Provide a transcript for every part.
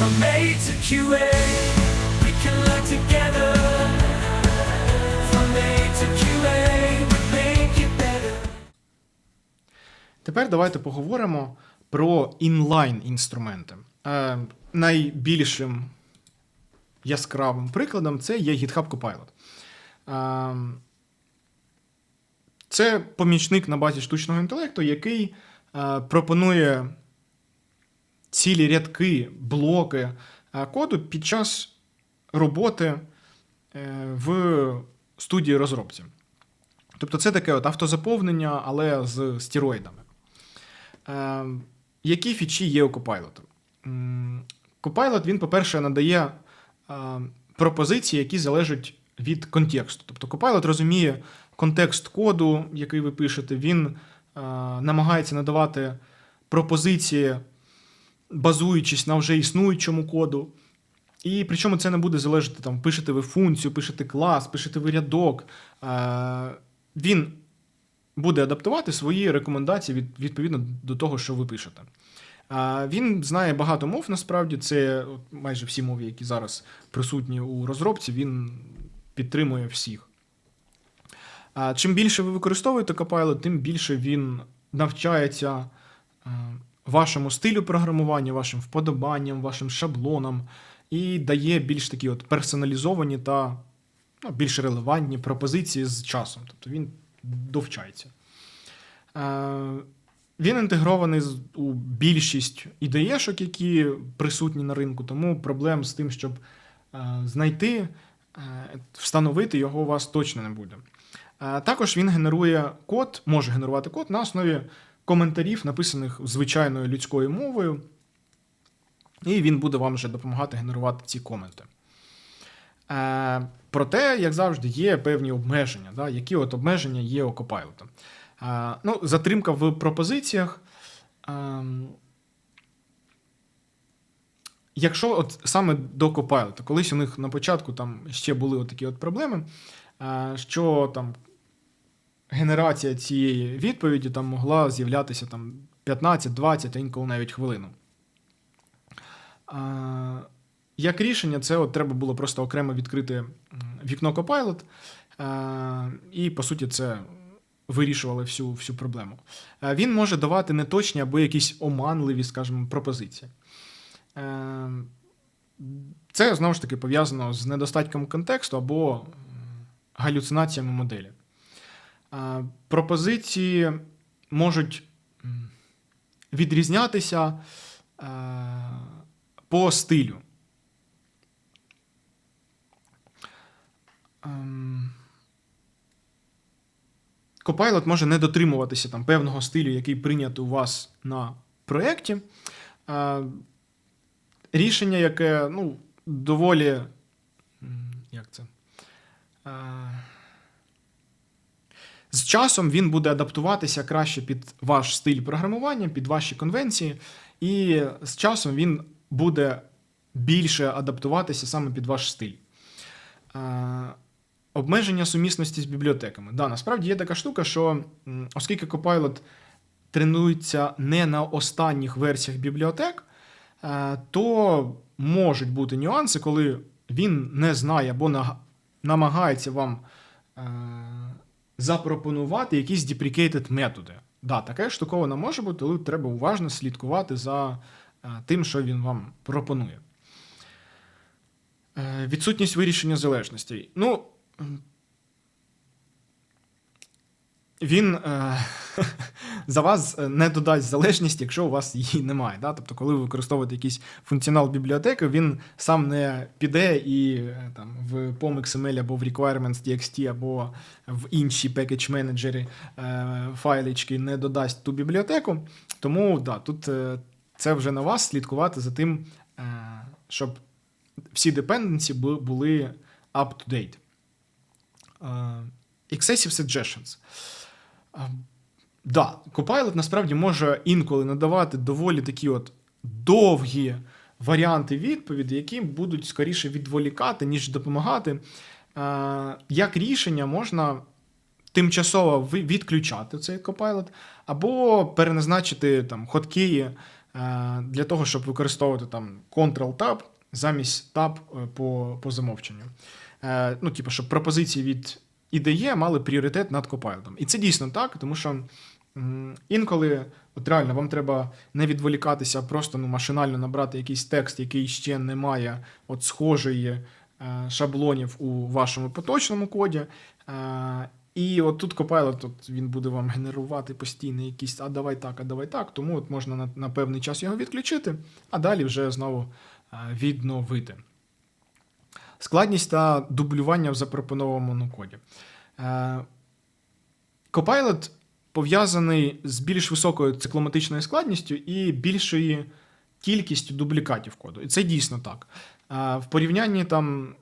From A to QA, we can learn together. From A to QA, we make it better. Тепер давайте поговоримо про інлайн інструменти. Е, найбільшим яскравим прикладом це є GitHub Copilot. Е, це помічник на базі штучного інтелекту, який е, пропонує цілі рядки, блоки е, коду під час роботи е, в студії розробці. Тобто це таке от автозаповнення, але з стероїдами. Е, які фічі є у Copilot? Copilot, він, по-перше, надає пропозиції, які залежать від контексту. Тобто Copilot розуміє контекст коду, який ви пишете, він намагається надавати пропозиції, базуючись на вже існуючому коду. І причому це не буде залежати, там, пишете ви функцію, пишете клас, пишете ви рядок. Е, він буде адаптувати свої рекомендації від, відповідно до того, що ви пишете. А, Він знає багато мов, насправді, це майже всі мови, які зараз присутні у розробці, він підтримує всіх. А, Чим більше ви використовуєте Copilot, тим більше він навчається вашому стилю програмування, вашим вподобанням, вашим шаблонам і дає більш такі от персоналізовані та ну, більш релевантні пропозиції з часом. Тобто він довчається. Е, Він інтегрований у більшість ідеєшок, які присутні на ринку, тому проблем з тим, щоб е, знайти, е, встановити його у вас точно не буде. Е, Також він генерує код, може генерувати код на основі коментарів, написаних звичайною людською мовою, і він буде вам вже допомагати генерувати ці коменти. Е, проте, як завжди, є певні обмеження. Да? Які от обмеження є у Copilot? Е, ну, затримка в пропозиціях. Е, якщо от саме до Copilot, колись у них на початку там ще були от такі от проблеми, е, що там генерація цієї відповіді там могла з'являтися там 15-20, а інколи навіть хвилину. Як рішення, це от треба було просто окремо відкрити вікно Copilot, е, і, по суті, це вирішувало всю, всю проблему. Е, Він може давати неточні або якісь оманливі, скажімо, пропозиції. Е, Це знову ж таки пов'язано з недостатком контексту або галюцинаціями моделі. Е, Пропозиції можуть відрізнятися е, по стилю. Ем, Copilot може не дотримуватися там певного стилю, який прийнято у вас на проєкті. Е, Рішення, яке ну, доволі. Як це? З часом він буде адаптуватися краще під ваш стиль програмування, під ваші конвенції, і з часом він буде більше адаптуватися саме під ваш стиль. Обмеження сумісності з бібліотеками. Да, насправді є така штука, що оскільки Copilot тренується не на останніх версіях бібліотек, е, то можуть бути нюанси, коли він не знає або намагається вам е, запропонувати якісь deprecated методи. Да, таке штукована може бути, але треба уважно слідкувати за е, тим, що він вам пропонує. Е, Відсутність вирішення залежностей. Ну, він е, за вас е, не додасть залежність, якщо у вас її немає. Да? Тобто, коли ви використовуєте якийсь функціонал бібліотеки, він сам не піде і е, там, в POM XML або в requirements.txt, або в інші package менеджері е, файлички не додасть ту бібліотеку. Тому да, тут це вже на вас слідкувати за тим, щоб всі депенденці були up-to-date. Excessive suggestions. Да, Copilot насправді може інколи надавати доволі такі от довгі варіанти відповіді, які будуть скоріше відволікати, ніж допомагати. Е, Як рішення можна тимчасово відключати цей Copilot, або переназначити там хоткеї е, для того, щоб використовувати там Ctrl-Tab замість Tab е, по, по замовченню. Ну, типу, щоб пропозиції від IDE мали пріоритет над Copilot. І це дійсно так, тому що інколи, от реально, вам треба не відволікатися, просто ну, машинально набрати якийсь текст, який ще не має от схожої е, шаблонів у вашому поточному коді. Е, і от тут Copilot, от він буде вам генерувати постійно якісь, а давай так, а давай так. Тому от можна на, на певний час його відключити, а далі вже знову е, відновити. Складність та дублювання в запропонованому коді. Е, Copilot пов'язаний з більш високою цикломатичною складністю і більшою кількістю дублікатів коду. І це дійсно так. Е, В порівнянні там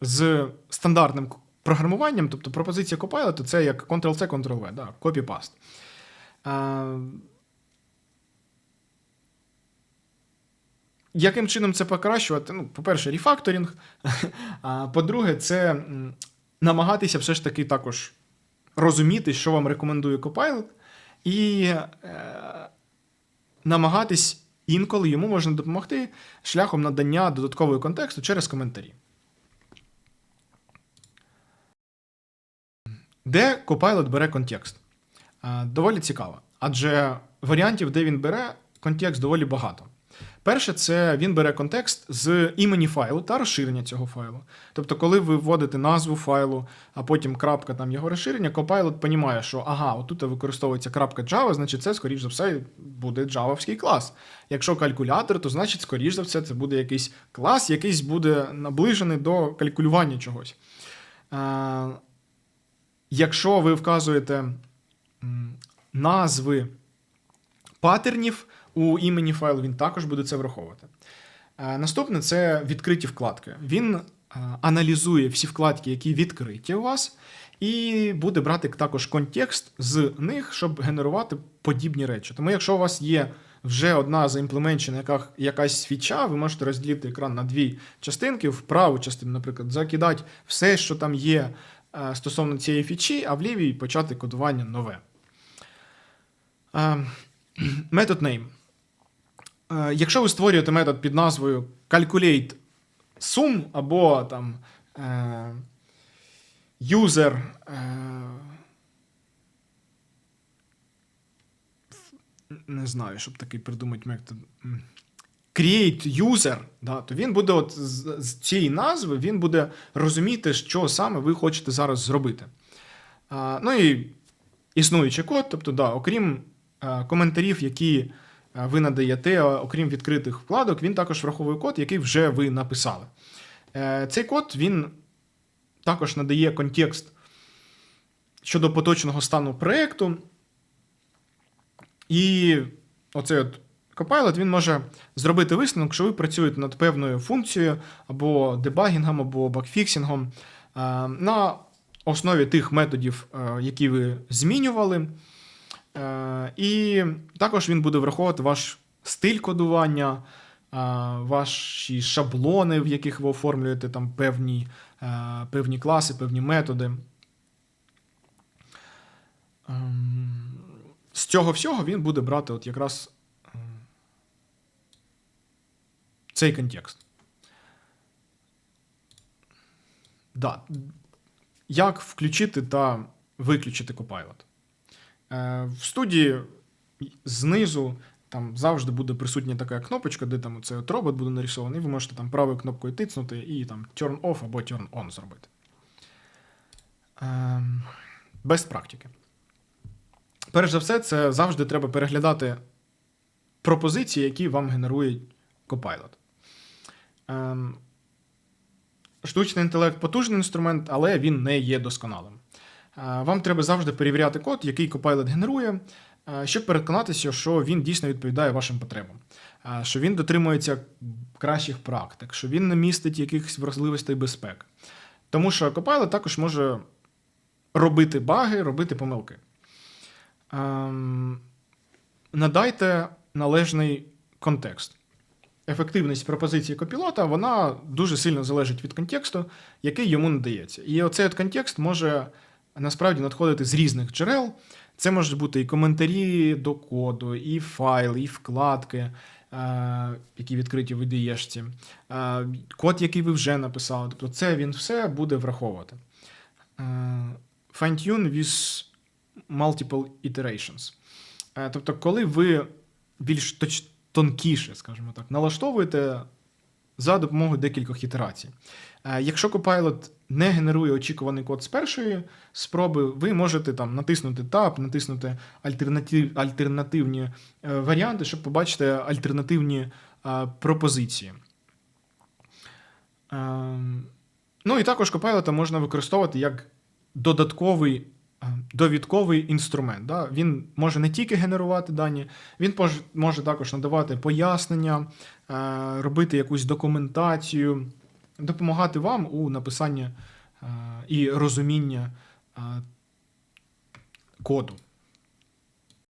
з стандартним програмуванням, тобто пропозиція Copilot це як Ctrl-C, Ctrl-V, да, copy-paste. Яким чином це покращувати? Ну, по-перше, рефакторинг. А по-друге, це намагатися все ж таки також розуміти, що вам рекомендує Copilot, і е, намагатись інколи йому можна допомогти шляхом надання додаткового контексту через коментарі. Де Copilot бере контекст? Доволі цікаво. Адже варіантів, де він бере контекст, доволі багато. Перше, це він бере контекст з імені файлу та розширення цього файлу. Тобто, коли ви вводите назву файлу, а потім крапка там його розширення, Copilot розуміє, що ага, отут використовується крапка Java, значить це, скоріш за все, буде джавовський клас. Якщо калькулятор, то значить, скоріш за все, це буде якийсь клас, якийсь буде наближений до калькулювання чогось. Е, якщо ви вказуєте назви паттернів у імені файлу, він також буде це враховувати. Е, Наступне це відкриті вкладки. Він е, аналізує всі вкладки, які відкриті у вас, і буде брати також контекст з них, щоб генерувати подібні речі. Тому, якщо у вас є вже одна заімплеменчена яка, якась фіча, ви можете розділити екран на дві частинки. В праву частину, наприклад, закидати все, що там є е, стосовно цієї фічі, а в лівій почати кодування нове. Метод name. Е, Якщо ви створюєте метод під назвою calculate sum або там е, user е, не знаю, щоб такий придумати метод. Create user, да, то він буде от з, з цієї назви він буде розуміти, що саме ви хочете зараз зробити. Ну і існуючий код, тобто, да, окрім коментарів, які ви надаєте, е, окрім відкритих вкладок, він також враховує код, який вже ви написали. Е, Цей код він також надає контекст щодо поточного стану проєкту. І оцей от Copilot він може зробити висновок, що ви працюєте над певною функцією або дебагінгом, або багфіксингом е, на основі тих методів, е, які ви змінювали. Е, І також він буде враховувати ваш стиль кодування, е, ваші шаблони, в яких ви оформлюєте там певні, е, певні класи, певні методи. Ем, З цього всього він буде брати от якраз цей контекст. Да. Як включити та виключити Copilot? Е, В студії знизу там завжди буде присутня така кнопочка, де там цей от робот буде нарисований, ви можете там правою кнопкою тицнути і там turn off або turn on зробити. Ем, Без практики. Перш за все, це завжди треба переглядати пропозиції, які вам генерує Copilot. Ем, Штучний інтелект потужний інструмент, але він не є досконалим. Вам треба завжди перевіряти код, який Copilot генерує, щоб переконатися, що він дійсно відповідає вашим потребам, що він дотримується кращих практик, що він не містить якихось вразливостей безпек. Тому що Copilot також може робити баги, робити помилки. Надайте належний контекст. Ефективність пропозиції копілота вона дуже сильно залежить від контексту, який йому надається. І оцей от контекст може насправді надходити з різних джерел. Це можуть бути і коментарі до коду, і файли, і вкладки, е, які відкриті в IDE-шці, е, код, який ви вже написали. Тобто це він все буде враховувати. Е, Fine-tune with multiple iterations. Тобто, коли ви більш точ- тонкіше, скажімо так, налаштовуєте за допомогою декількох ітерацій. Е, Якщо Copilot не генерує очікуваний код з першої спроби, ви можете там натиснути Tab, натиснути альтернатив, альтернативні е, варіанти, щоб побачити альтернативні е, пропозиції. Ем, Ну і також Copilot можна використовувати як додатковий довідковий інструмент. Да? Він може не тільки генерувати дані, він може також надавати пояснення, е, робити якусь документацію, допомагати вам у написанні е, і розумінні е, коду.